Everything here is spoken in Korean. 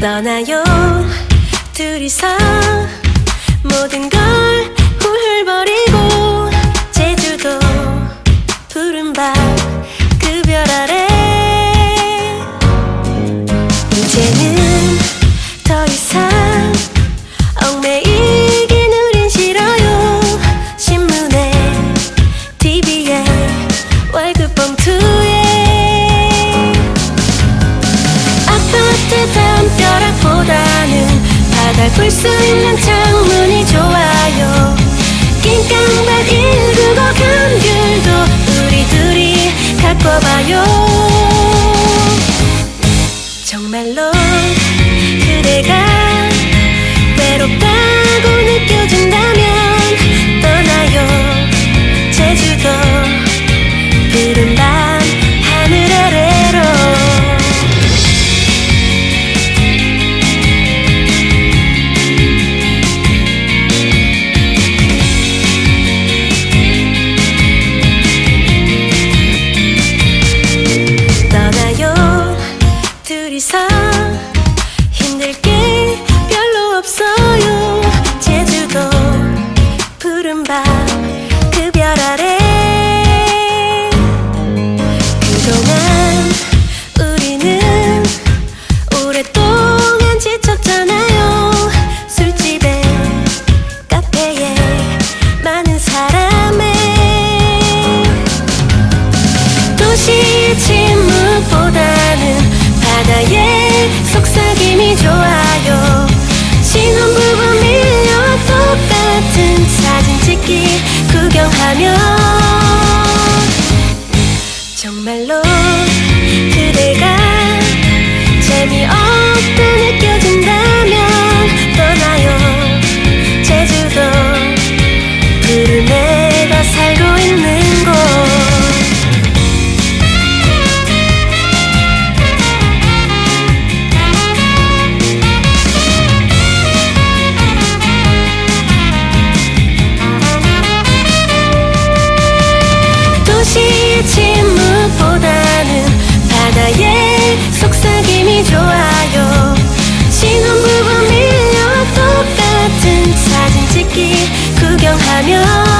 떠나요. 둘이서 모든 걸 볼 수 있는 창문이 좋아요. 낑깡밭 199 감귤도 우리 둘이 갖고 봐요. 정말로 그대가 외롭다고 느껴진다면 도시의 침묵보다는 바다의 속삭임이 좋아요. 신혼부부 밀려 똑같은 사진 찍기 구경하며 정말로 구경하며